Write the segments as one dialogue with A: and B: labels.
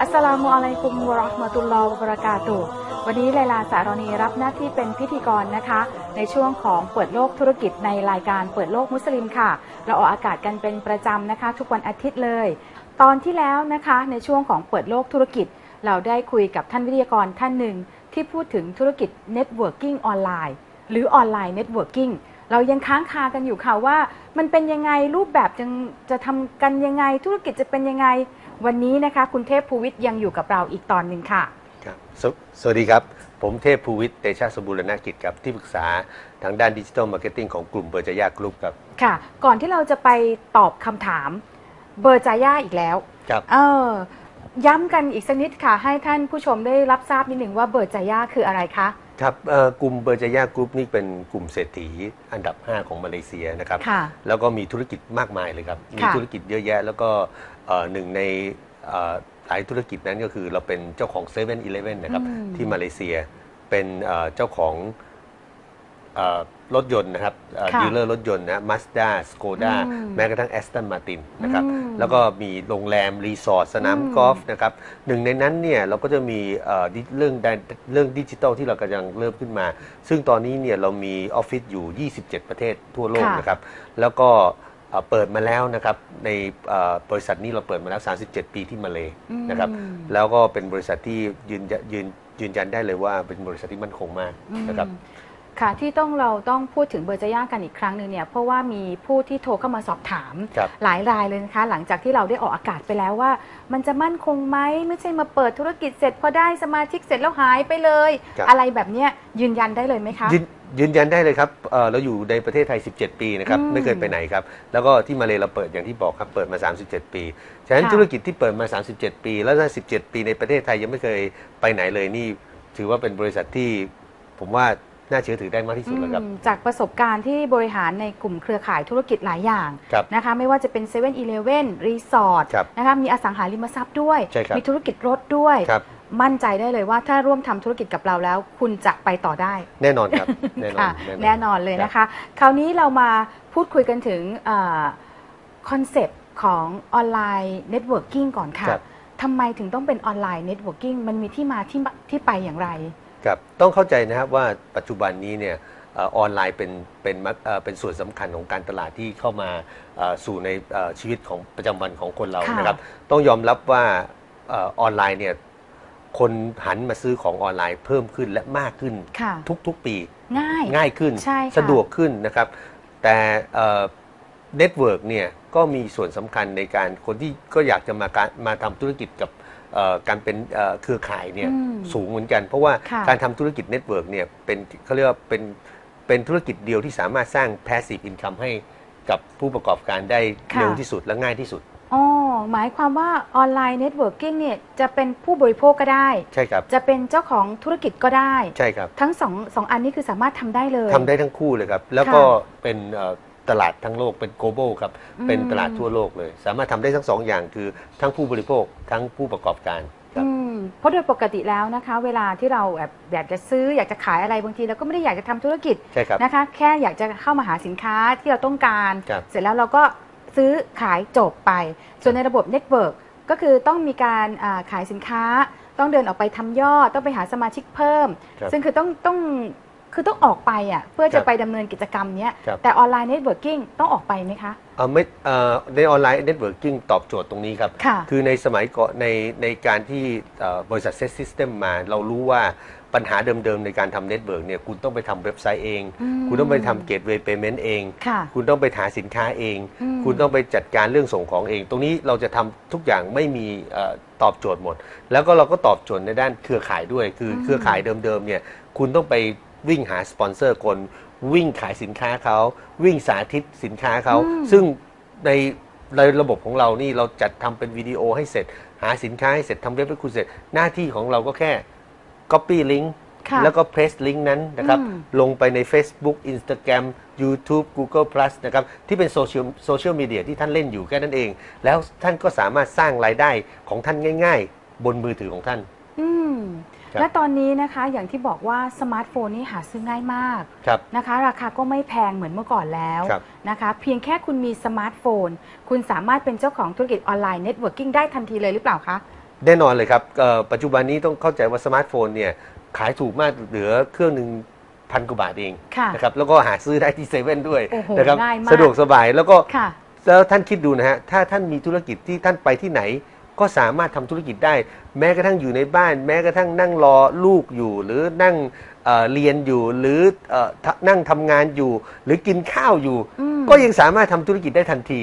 A: อัสสลามุอะลัยกุมวะราะห์มะตุลลอฮ์วะบะเราะกาตุวันนี้ไลลาสารณีรับหน้าที่เป็นพิธีกรนะคะ ในช่วงของเปิดโลกธุรกิจในรายการเปิดโลกมุสลิมค่ะ เราออกอากาศกันเป็นประจำนะคะ ทุกวันอาทิตย์เลย ตอนที่แล้วนะคะในช่วงของเปิดโลกธุรกิจ เราได้คุยกับท่านวิทยากรท่านหนึ่งที่พูดถึงธุรกิจ Networking ออนไลน์หรือออนไลน์ Networking เรายังค้างคากันอยู่ค่ะว่า มันเป็นยังไงรูปแบบจะจะทำกันยังไง ธุรกิจจะเป็นยังไง วันนี้นะคะ คุณเทพภูวิทย์ยังอยู่กับเราอีกตอนหนึ่งค่ะ
B: ครับสวสวัสดีครับ ผมเทพภูวิทย์เตชะสมบูรณกิจครับ ที่ปรึกษาทางด้านดิจิทัลมาร์เก็ตติ้งของกลุ่มเบอร์จายากรุ๊ปครับ
A: ค่ะ ก่อนที่เราจะไปตอบคำถามเบอร์จาย่าอีกแล้ว
B: ครับ
A: เออย้ำกันอีกสักนิดค่ะ ให้ท่านผู้ชมได้รับทราบนิดหนึ่งว่าเบอร์จาย่าคืออะไรคะ
B: ครับเอ่อกลุ่มเบอร์จายากรุ๊ปนี่เป็นกลุ่มเศรษฐีอันดับ 5 ของมาเลเซียนะครับ
A: ค่ะ
B: แล้วก็มีธุรกิจมากมายเลยครับ มี
A: ค่ะ
B: ธุรกิจเยอะแยะ แล้วก็เอ่อหนึ่งในเอ่อสายธุรกิจนั้นก็คือเราเป็นเจ้าของ7 e เ e ่ e อนะครับ
A: อืม
B: ที่มาเลเซียเป็นเอ่อเจ้าของเอ่อ รถยนต์นะครับ
A: ค่ะ
B: ดีลเลอร์รถยนต์นะมาสด้าสโกด้า
A: อืม
B: แม้กระทั่งแอสตันมาตินนะครับ
A: อืม
B: แล้วก็มีโรงแรม รีสอร์ท สนาม
A: อืม
B: กอล์ฟนะครับหนึ่งในนั้นเนี่ยเราก็จะมีเอ่อดิเรื่องด้านเรื่องดิจิทัลที่เรากำลังเริ่มขึ้นมา ซึ่งตอนนี้เนี่ยเรามีออฟฟิศอยู่ 27 ประเทศทั่วโลก
A: ค่ะ
B: นะครับแล้วก็เอ่อเปิดมาแล้วนะครับในเอ่อบริษัทนี้เราเปิดมาแล้ว 37 ปีที่มาเลนะครับ
A: อืม
B: แล้วก็เป็นบริษัทที่ยืนยยืนยืนยันได้เลยว่าเป็นบริษัทที่มั่นคงมากนะครับ
A: อืม ค่ะที่ต้องเราต้องพูดถึงเบอร์จาย่ากันอีกครั้งหนึ่งเนี่ยเพราะว่ามีผู้ที่โทรเข้ามาสอบถาม
B: ครับ
A: หลายรายเลยนะคะ หลังจากที่เราได้ออกอากาศไปแล้วว่า มันจะมั่นคงไหมไม่ใช่มาเปิดธุรกิจเสร็จพอได้สมาชิกเสร็จแล้วหายไปเลย
B: ครับ
A: อะไรแบบเนี้ยยืนยันได้เลยไหมคะ
B: ยืนยืนยันได้เลยครับเอ่อเราอยู่ในประเทศไทย 17 ปีนะครับ
A: อืม
B: ไม่เคยไปไหนครับ แล้วก็ที่มาเลเราเปิดอย่างที่บอกครับ เปิดมา 37 ปี ฉะนั้น
A: ค่ะ
B: ธุรกิจที่เปิดมา 37 ปี แล้วถ้า17 ปีในประเทศไทยยังไม่เคยไปไหนเลยนี่ ถือว่าเป็นบริษัทที่ผมว่า น่าเชื่อถือได้มากที่สุดแล้วครับ
A: อืมจากประสบการณ์ที่บริหารในกลุ่มเครือข่ายธุรกิจหลายอย่าง
B: ครับ
A: นะคะไม่ว่าจะเป็น7 e เ e ่ e อรีสอร์ท
B: ครับ
A: นะคะมีอสังหาริมทรัพย์ด้วย
B: ใช่ครับ
A: มีธุรกิจรถด้วย
B: ครับ
A: มั่นใจได้เลยว่าถ้าร่วมทำธุรกิจกับเราแล้ว คุณจะไปต่อได้
B: แน่นอนครับแน่นอน
A: ค่ะ
B: แน่นอน
A: แน่นอนเลยนะคะ คราวนี้เรามาพูดคุยกันถึงคอนเซปต์ของออนไลน์เน็ตเวิร์กิ่งก่อนค่ะ
B: ครับ
A: ทำไมถึงต้องเป็นออนไลน์เน็ตเวิร์กิ่งมันมีที่มาที่มาที่ไปอย่างไร
B: ครับต้องเข้าใจนะครับว่าปัจจุบันนี้เนี่ยเอ่อออนไลน์เป็นเป็นมักเอ่อเป็นส่วนสำคัญของการตลาดที่เข้ามาเอ่อสู่ในเอ่อชีวิตของประจำวันของคนเรา
A: ค่ะ
B: นะครับ ต้องยอมรับว่าเออออนไลน์เนี่ยคนหันมาซื้อของออนไลน์เพิ่มขึ้นและมากขึ้น
A: ค่ะ
B: ทุกๆปี
A: ง่าย
B: ง่ายขึ้น
A: ใช่ค่ะ
B: สะดวกขึ้นนะครับ แต่เน็ตเวิร์กเนี่ยก็มีส่วนสำคัญในการคนที่ก็อยากจะมาการมาทำธุรกิจกับ เอ่อการเป็นเอ่อเครือข่ายเนี่ย
A: อืม
B: สูงเหมือนกัน เพราะว่า
A: ค่ะ
B: การทำธุรกิจเน็ตเวิร์กเนี่ยเป็นเขาเรียกว่าเป็นเป็นธุรกิจเดียวที่สามารถสร้าง passive income ให้กับผู้ประกอบการได้
A: ค่ะ
B: เร็วที่สุดและง่ายที่สุด
A: อ๋อหมายความว่าออนไลน์เน็ตเวิร์กิ่งเนี่ยจะเป็นผู้บริโภคก็ได้
B: ใช่ครับ
A: จะเป็นเจ้าของธุรกิจก็ได้
B: ใช่ครับ
A: ทั้งสองสองอันนี้คือสามารถทำได้เลย
B: ทำได้ทั้งคู่เลยครับ แล้วก็เป็นเอ่อ ตลาดทั้งโลกเป็น global ครับ
A: อืม
B: เป็นตลาดทั่วโลกเลย สามารถทำได้ทั้งสองอย่างคือทั้งผู้บริโภคทั้งผู้ประกอบการครับ
A: อืมเพราะโดยปกติแล้วนะคะ เวลาที่เราแบบอยากจะซื้ออยากจะขายอะไรบางทีเราก็ไม่ได้อยากจะทำธุรกิจ
B: ใช่ครับ
A: นะคะ แค่อยากจะเข้ามาหาสินค้าที่เราต้องการ
B: ครับ
A: เสร็จแล้วเราก็ซื้อขายจบไป ส่วนในระบบเน็ตเวิร์กก็คือต้องมีการอ่าขายสินค้า ต้องเดินออกไปทำยอด ต้องไปหาสมาชิกเพิ่ม
B: ครับ
A: ซึ่งคือต้องต้อง คือต้องออกไปอะเพื่อ
B: ค
A: จะ
B: รับ
A: ไปดำเนินกิจกรรมเนี้ย
B: ครับ
A: แต่ออนไลน์เน็ตเวิร์กิ่งต้องออกไปไหมคะ
B: เอ่อไม่เอ่อในออนไลน์เน็ตเวิร์กิ่งตอบโจทย์ตรงนี้ครับ
A: ค่ะ
B: คือในสมัยก่อนในในการที่เอ่อบริษัทเซตซิสเต็มมา เรารู้ว่าปัญหาเดิมๆในการทำเน็ตเวิร์กเนี่ยคุณต้องไปทำเว็บไซต์เอง
A: อืม
B: คุณต้องไปทำเกตเวย์เพย์เมนต์เอง
A: ค่ะ
B: คุณต้องไปหาสินค้าเอง
A: อืม
B: คุณต้องไปจัดการเรื่องส่งของเอง ตรงนี้เราจะทำทุกอย่างไม่มีเอ่อตอบโจทย์หมด แล้วก็เราก็ตอบโจทย์ในด้านเครือข่ายด้วย คืออ
A: ม
B: เครือข่ายเดิมๆเนี่ยคุณต้องไป วิ่งหาสปอนเซอร์คน วิ่งขายสินค้าเขาวิ่งสาธิตสินค้าเขา
A: อืม
B: ซึ่งในในระบบของเรานี่เราจัดทำเป็นวิดีโอให้เสร็จ หาสินค้าให้เสร็จทำเว็บให้คุณเสร็จ หน้าที่ของเราก็แค่ Copy Link
A: ค่ะ
B: แล้วก็ Press Link นั้นนะครับ
A: อืม
B: ลงไปใน Facebook Instagram YouTube Google Plus นะครับ ที่เป็นโซเชียลโซเชียลมีเดียที่ท่านเล่นอยู่แค่นั้นเอง แล้วท่านก็สามารถสร้างรายได้ของท่านง่าย ๆ บนมือถือของท่าน
A: อืม
B: ครับ
A: และตอนนี้นะคะอย่างที่บอกว่าสมาร์ทโฟนนี่หาซื้อง่ายมาก
B: ครับ
A: นะคะ ราคาก็ไม่แพงเหมือนเมื่อก่อนแล้ว
B: ครับ
A: นะคะ เพียงแค่คุณมีสมาร์ทโฟน คุณสามารถเป็นเจ้าของธุรกิจออนไลน์เน็ตเวิร์กิ่งได้ทันทีเลยหรือเปล่าคะ
B: แน่นอนเลยครับเอ่อปัจจุบันนี้ต้องเข้าใจว่าสมาร์ทโฟนเนี่ยขายถูกมากเหลือเครื่องหนึ่งพันกว่าบาทเอง
A: ค่ะ
B: นะครับแล้วก็หาซื้อได้ที่เซเว่นด้วย
A: โอ้โห
B: นะครับ
A: ง่ายมาก
B: สะดวกสบายแล้วก็
A: ค่ะ
B: แล้วท่านคิดดูนะฮะถ้าท่านมีธุรกิจที่ท่านไปที่ไหน ก็สามารถทำธุรกิจได้ แม้กระทั่งอยู่ในบ้าน แม้กระทั่งนั่งรอลูกอยู่ หรือนั่งเอ่อเรียนอยู่หรือเอ่อทะนั่งทำงานอยู่ หรือกินข้าวอยู่
A: อืม
B: ก็ยังสามารถทำธุรกิจได้ทันที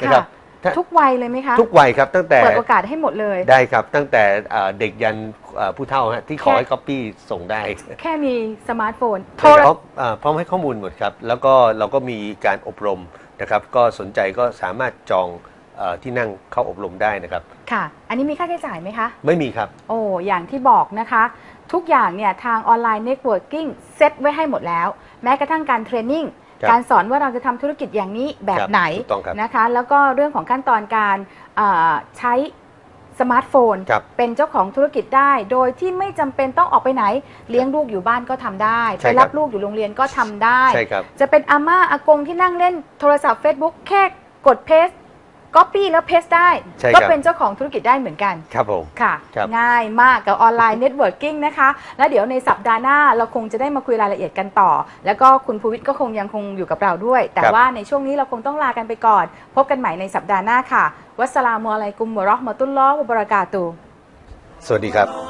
B: นะครับถ้า
A: ทุกวัยเลยไหมคะ
B: ทุกวัยครับตั้งแต่
A: เปิดโอกาสให้หมดเลย
B: ได้ครับ ตั้งแต่เอ่อเด็กยันเอ่อผู้เฒ่าฮะที่ขอ
A: แค่
B: ให้ก๊อปปี้ส่งได้
A: แค่มีสมาร์ทโฟนโท
B: พ
A: ร
B: ร้อมอ่าพร้อมให้ข้อมูลหมดครับ แล้วก็เราก็มีการอบรมนะครับ ก็สนใจก็สามารถจอง เออที่นั่งเข้าอบรมได้นะครับ
A: ค่ะ อันนี้มีค่าใช้จ่ายไหมคะ
B: ไม่มีครับ
A: โอ้ อย่างที่บอกนะคะ ทุกอย่างเนี่ยทางออนไลน์เน็ตเวิร์กิ่งเซตไว้ให้หมดแล้ว แม้กระทั่งการเทรนนิ่ง
B: ครับ
A: การสอนว่าเราจะทำธุรกิจอย่างนี้แบบ
B: ครับ
A: ไหน
B: ถูกต้องครับ
A: นะคะ แล้วก็เรื่องของขั้นตอนการเอ่อใช้สมาร์ทโฟน
B: ครับ
A: เป็นเจ้าของธุรกิจได้ โดยที่ไม่จำเป็นต้องออกไปไหน เลี้ยงลูกอยู่บ้านก็ทำได้
B: ใช่
A: ไป
B: ครับ
A: รับลูกอยู่โรงเรียนก็ทำได้
B: ใช่ครับ
A: จะเป็นอาม่าอากงที่นั่งเล่นโทรศัพท์ Facebook แค่กดเพส ก๊อปปี้แล้วเพสได้
B: ใช่ครับ
A: ก็เป็นเจ้าของธุรกิจได้เหมือนกัน
B: ครับผม
A: ค่ะ
B: ครับ
A: ง่ายมากกับออนไลน์เน็ตเวิร์กิ่งนะคะ แล้วเดี๋ยวในสัปดาห์หน้าเราคงจะได้มาคุยรายละเอียดกันต่อ แล้วก็คุณภูวิทย์ก็คงยังคงอยู่กับเราด้วย แต่
B: ครับ
A: ว่าในช่วงนี้เราคงต้องลากันไปก่อน พบกันใหม่ในสัปดาห์หน้าค่ะ วัสสลามุอะลัยกุมวะเราะห์มะตุลลอฮ์วะบะเราะกาตุฮ์
B: สวัสดีครับ